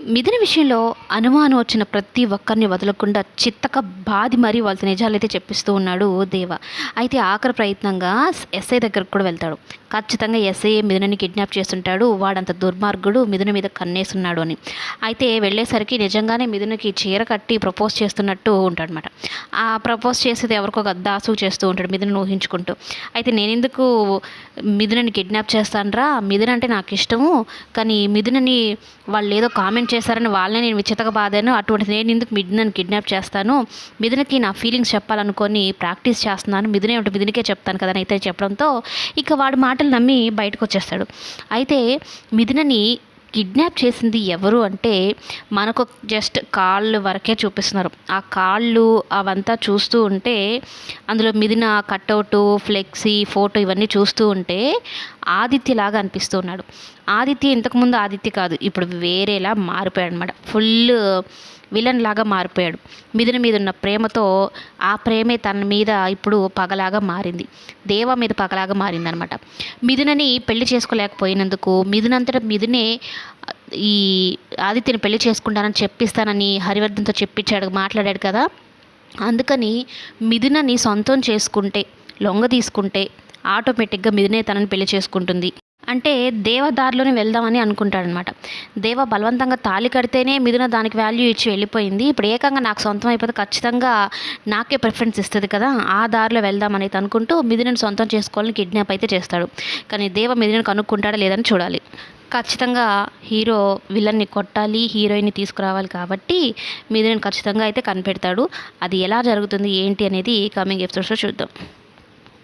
మిథున విషయంలో అనుమానం వచ్చిన ప్రతి ఒక్కరిని వదలకుండా చిత్తక బాది మరీ వాళ్ళ నిజాలైతే చెప్పిస్తూ ఉన్నాడు దేవ. అయితే ఆఖరి ప్రయత్నంగా ఎస్ఐ దగ్గరకు కూడా వెళ్తాడు. ఖచ్చితంగా ఎస్ఐ మిథునని కిడ్నాప్ చేస్తుంటాడు. వాడంత దుర్మార్గుడు మిథున మీద కన్నేస్తున్నాడు అని. అయితే వెళ్ళేసరికి నిజంగానే మిథునకి చీర కట్టి ప్రపోజ్ చేస్తున్నట్టు ఉంటాడనమాట ఆ ప్రపోజ్ చేసేది ఎవరికో దాసు చేస్తూ ఉంటాడు మిథునను ఊహించుకుంటూ. అయితే నేను ఎందుకు మిథునని కిడ్నాప్ చేస్తానరా? మిథున అంటే నాకు ఇష్టము. కానీ మిథునని వాళ్ళు ఏదో కామెంట్ చేశారని వాళ్ళనే నేను విచితగా బాధాను అటువంటి నేను ఎందుకు మిథునని కిడ్నాప్ చేస్తాను? మిథునకి నా ఫీలింగ్స్ చెప్పాలనుకొని ప్రాక్టీస్ చేస్తున్నాను. మిథునే ఉంటే మిథునికే చెప్తాను కదా అయితే చెప్పడంతో ఇక వాడి మాటలు నమ్మి బయటకు వచ్చేస్తాడు అయితే మిథునని కిడ్నాప్ చేసింది ఎవరు అంటే మనకు జస్ట్ కాళ్ళు వరకే చూపిస్తున్నారు. ఆ కాళ్ళు అవంతా చూస్తూ ఉంటే అందులో మిదిన కట్అవుట్ ఫ్లెక్సీ ఫోటో ఇవన్నీ చూస్తూ ఉంటే ఆదిత్యలాగా అనిపిస్తూ ఉన్నాడు. ఆదిత్య ఇంతకుముందు ఆదిత్య కాదు ఇప్పుడు వేరేలా మారిపోయాడు అనమాట ఫుల్ విలన్ లాగా మారిపోయాడు. మిథున మీద ఉన్న ప్రేమతో ఆ ప్రేమే తన మీద ఇప్పుడు పగలాగా మారింది. దేవ మీద పగలాగా మారిందనమాట మిథునని పెళ్ళి చేసుకోలేకపోయినందుకు మిథునంతట మిథునే ఈ ఆదిత్యని పెళ్ళి చేసుకుంటానని చెప్పిస్తానని హరివర్ధన్తో చెప్పించాడు మాట్లాడాడు కదా. అందుకని మిథునని సొంతం చేసుకుంటే లొంగ తీసుకుంటే ఆటోమేటిక్గా మిథునే తనని పెళ్ళి చేసుకుంటుంది. అంటే దేవదారిలోనే వెళ్దామని అనుకుంటాడనమాట. దేవ బలవంతంగా తాళి కడితేనే మిథున దానికి వాల్యూ ఇచ్చి వెళ్ళిపోయింది. ఇప్పుడు ఏకంగా నాకు సొంతం అయిపోతే ఖచ్చితంగా నాకే ప్రిఫరెన్స్ ఇస్తుంది కదా. ఆ దారిలో వెళ్దామని అయితే అనుకుంటూ మిథునని సొంతం చేసుకోవాలని కిడ్నాప్ అయితే చేస్తాడు. కానీ దేవ మిథునని కనుక్కుంటాడా లేదని చూడాలి. ఖచ్చితంగా హీరో విలన్ని కొట్టాలి హీరోయిన్ని తీసుకురావాలి కాబట్టి మిథునని ఖచ్చితంగా అయితే కనిపెడతాడు. అది ఎలా జరుగుతుంది ఏంటి అనేది కమింగ్ ఎపిసోడ్స్లో చూద్దాం.